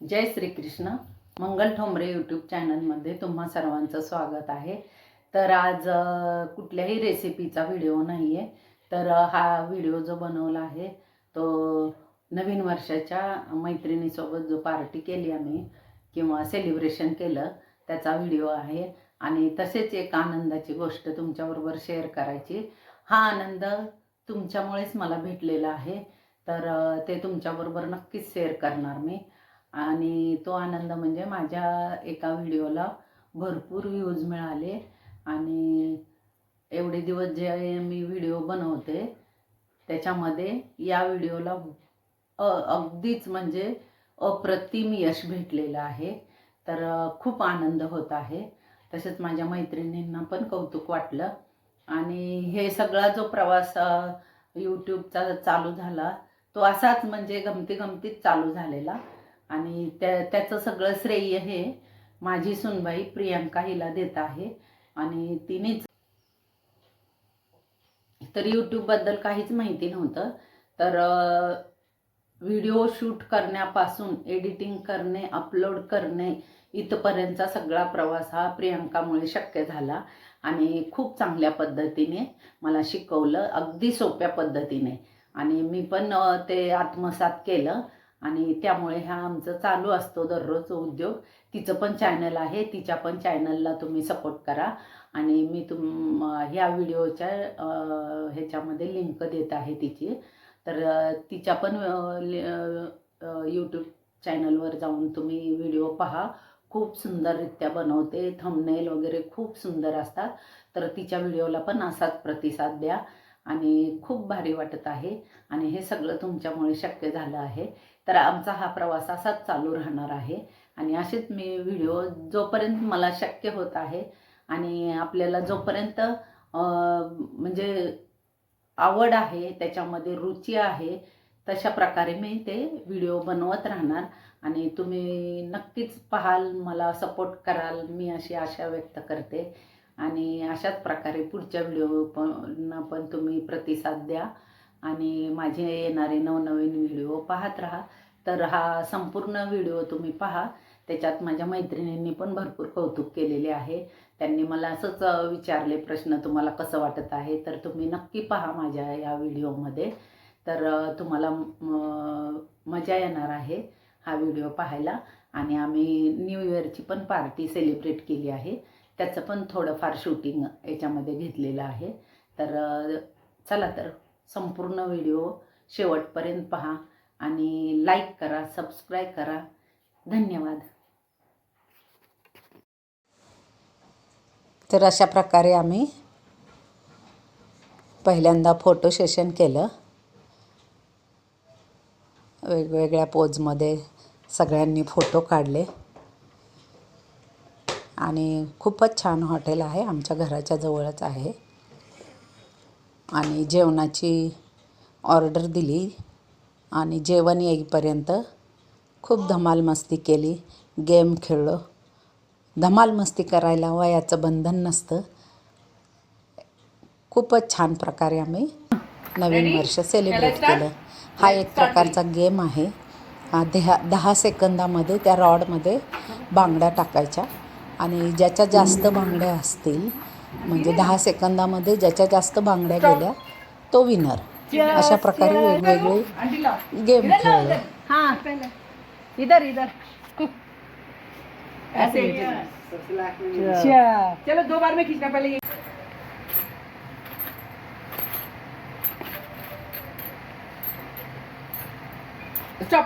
जय Shrikrishna. Mangal Thombare YouTube चॅनलमध्ये तुम्हा सर्वांचं स्वागत आहे. तर आज कुठल्याही रेसिपीचा व्हिडिओ नाही आहे तर हा व्हिडिओ जो बनवला आहे तो नवीन वर्षाच्या मैत्रिणीसोबत जो पार्टी केली आम्ही किंवा सेलिब्रेशन केलं त्याचा व्हिडिओ आहे. आणि तसेच एक आनंदाची गोष्ट तुमच्याबरोबर शेअर करायची. हा आनंद तुमच्यामुळेच मला भेटलेला आहे. तर ते तुमच्याबरोबर नक्कीच शेअर करणार मी. आणि तो आनंद म्हणजे माझ्या एका व्हिडिओला भरपूर व्ह्यूज मिळाले. आणि एवढे दिवस जे मी व्हिडिओ बनवते त्याच्यामध्ये या व्हिडिओला अ अगदीच म्हणजे अप्रतिम यश भेटलेलं आहे. तर खूप आनंद होत आहे. तसेच माझ्या मैत्रिणींना पण कौतुक वाटलं. आणि हे सगळा जो प्रवास यूट्यूबचा चालू झाला तो असाच म्हणजे गमती गमतीत चालू झालेला. आणि त्या त्याचं सगळं श्रेय हे माझी सुनबाई प्रियांका हिला देत आहे. आणि तिनेच तर यूट्यूबबद्दल काहीच माहिती नव्हतं. तर व्हिडिओ शूट करण्यापासून एडिटिंग करणे अपलोड करणे इथपर्यंतचा सगळा प्रवास हा प्रियंकामुळे शक्य झाला. आणि खूप चांगल्या पद्धतीने मला शिकवलं अगदी सोप्या पद्धतीने. आणि मी पण ते आत्मसात केलं. आणि त्यामुळे हा आमचं चालू असतो दररोज उद्योग. तिचं पण चॅनल आहे तिच्या पण चॅनलला तुम्ही सपोर्ट करा. आणि मी तुम ह्या व्हिडिओच्या ह्याच्यामध्ये लिंक देत आहे तिची. तर तिच्या पण यूट्यूब चॅनलवर जाऊन तुम्ही व्हिडिओ पहा. खूप सुंदररित्या बनवते. थंबनेल वगैरे खूप सुंदर असतात. तर तिच्या व्हिडिओला पण असाच प्रतिसाद द्या. आणि खूप भारी वाटत आहे. आणि हे सगळं तुमच्यामुळे शक्य झालं आहे. तर आमचा हा प्रवास असाच चालू राहणार आहे. आणि असेच मी व्हिडिओ जोपर्यंत मला शक्य होत आहे आणि आपल्याला जोपर्यंत म्हणजे आवड आहे त्याच्यामध्ये रुची आहे तशा प्रकारे मी ते व्हिडिओ बनवत राहणार. आणि तुम्ही नक्कीच पाहाल मला सपोर्ट कराल मी अशी आशा व्यक्त करते. आणि अशाच प्रकारे पुढच्या व्हिडिओ पण पण तुम्ही प्रतिसाद द्या. आणि माझे येणारे नवनवीन व्हिडिओ पाहत राहा. तर हा संपूर्ण व्हिडिओ तुम्ही पहा. त्याच्यात माझ्या मैत्रिणींनी पण भरपूर कौतुक केलेले आहे. त्यांनी मला असंच विचारले प्रश्न तुम्हाला कसं वाटत आहे? तर तुम्ही नक्की पहा माझ्या या व्हिडिओमध्ये. तर तुम्हाला मजा येणार आहे हा व्हिडिओ पाहायला. आणि आम्ही न्यू इयरची पण पार्टी सेलिब्रेट केली आहे. त्याचं पण थोडंफार शूटिंग याच्यामध्ये घेतलेलं आहे. तर चला तर संपूर्ण व्हिडिओ शेवटपर्यंत पहा आणि लाईक करा सबस्क्राईब करा. धन्यवाद. तर अशा प्रकारे आम्ही पहिल्यांदा फोटो सेशन केलं. वेगवेगळ्या पोजमध्ये सगळ्यांनी फोटो काढले. आणि खूपच छान हॉटेल आहे आमच्या घराच्या जवळच आहे. आणि जेवणाची ऑर्डर दिली आणि जेवण येईपर्यंत खूप धमाल मस्ती केली गेम खेळलो. धमाल मस्ती करायला वयाचं बंधन नसतं. खूपच छान प्रकारे आम्ही नवीन वर्ष सेलिब्रेट केलं. हा एक प्रकारचा गेम आहे. दहा दहा सेकंदामध्ये त्या रॉडमध्ये बांगड्या टाकायच्या आणि ज्याच्या जास्त बांगड्या असतील म्हणजे दहा सेकंदामध्ये ज्याच्या जास्त बांगड्या गेल्या तो विनर अशा प्रकारे वेगवेगळे गेम खेळले. हाँ इधर इधर. ऐसे चलो. दो बार में खींचना पहले ये. स्टॉप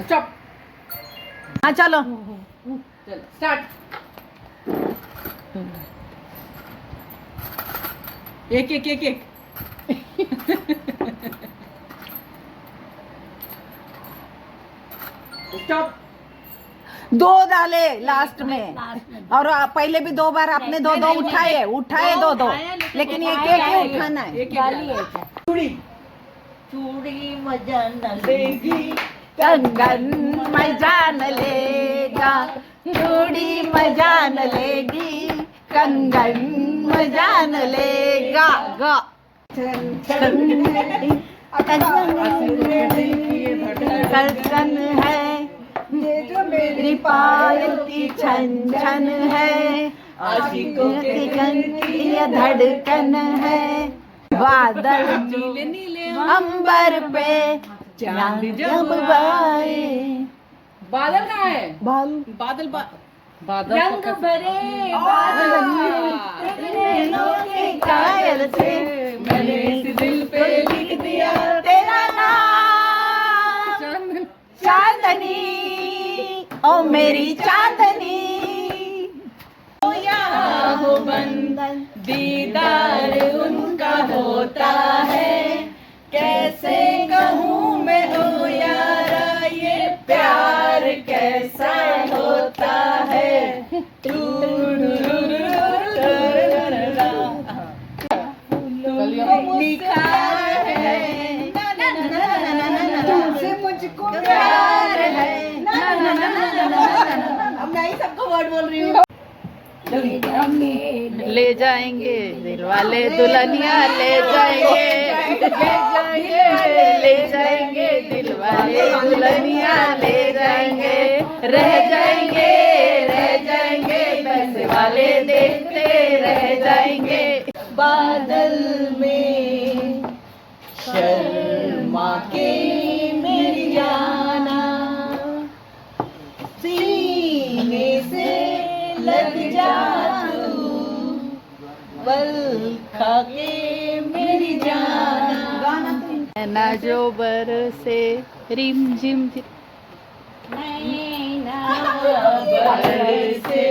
स्टॉप हाँ चलो। चलो स्टार्ट एक एक एक एक. स्टॉप दो डाले लास्ट में। और पहले भी दो बार आपने दो दो उठाए उठाए दो दो। लेकिन एक एक ही उठाना है। एक एक चूड़ी. चूड़ी देगी। कंगन मैं जान लेगा चूड़ी मैं जान लेगी कंगन मैं जान लेगी। गा। धड़कन है मेरी पायल की छन छन है आशिकों की ये धड़कन है। बादल जो अंबर पे चाँद जब आए। बादल कहाँ है? बाल बादल बा बादल रंग भरे नैनों के कायल से मैंने इस दिल पे लिख दिया तेरा नाम। चांदनी। ओ मेरी चांदनी। ओ यहाँ हो बंधन दीदार उनका होता है। कैसे प्यार है अब मैं ही सबको वर्ड बोल रही हूँ ले जाएँगे दिल वाले दुल्हनिया ले जाएँगे ले जाएँगे ले जाएँगे दिल वाले दुल्हनिया ले जाएँगे रह जाएँगे लग जा तू बल खा के मेरी जाना ना जो बरसे रिम झिम बरसे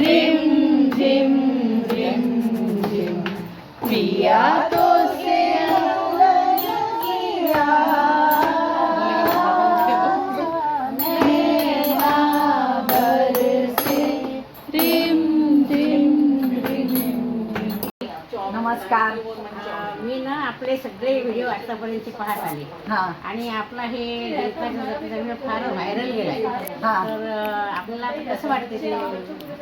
रिम झिम झिम झिम पिया तो नमस्कार. मी ना आपले सगळे व्हिडिओ आतापर्यंत पाहत आले हा. आणि आपला हे व्हिडिओ फार व्हायरल गेलाय. हा. तर अं, आपल्याला आता कसं वाटतं ते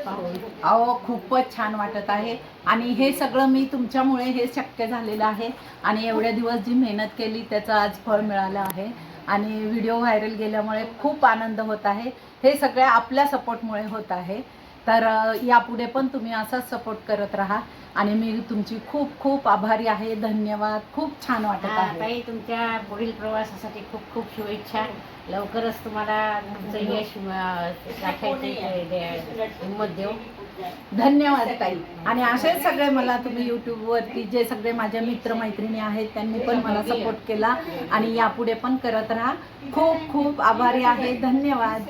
पाहून? अहो खूपच छान वाटत आहे. आणि हे सगळं मी तुमच्यामुळे हे शक्य झालेलं आहे. आणि एवढ्या दिवस जी मेहनत केली त्याचं आज फळ मिळालं आहे. आणि व्हिडिओ व्हायरल गेल्यामुळे खूप आनंद होत आहे. हे सगळ्या आपल्या सपोर्टमुळे होत आहे. तर अ, यापुढे पण तुम्ही असाच सपोर्ट करत राहा. आणि मी तुमची खूप खूप आभारी आहे. धन्यवाद. खूप छान वाटत हा, आहे. ताई तुमच्या पुढील प्रवासासाठी खूप खूप शुभेच्छा. लवकरच तुम्हाला तुमचं यश अं, गाठायची दे- हिंमत देऊ. धन्यवाद ताई. आणि असेच सगळे मला तुम्ही यूट्यूबवरती जे सगळे माझ्या मित्रमैत्रिणी आहेत त्यांनी पण मला सपोर्ट केला. आणि यापुढे पण करत राहा. खूप खूप आभारी आहे. धन्यवाद.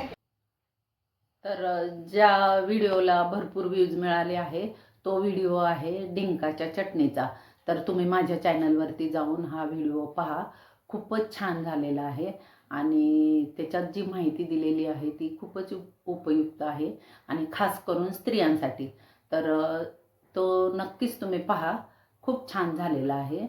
तर अ, ज्या व्हिडिओला भरपूर व्ह्यूज मिळाले आहे तो व्हिडिओ आहे डिंकाच्या चटणीचा. तर तुम्ही माझ्या चॅनलवरती जाऊन हा व्हिडिओ पहा. खूपच छान झालेला आहे आणि त्याच्यात जी माहिती दिलेली आहे ती खूपच उप- उपयुक्त आहे आणि खास करून स्त्रियांसाठी. तर तो नक्कीच तुम्ही पहा. खूप छान झालेला आहे.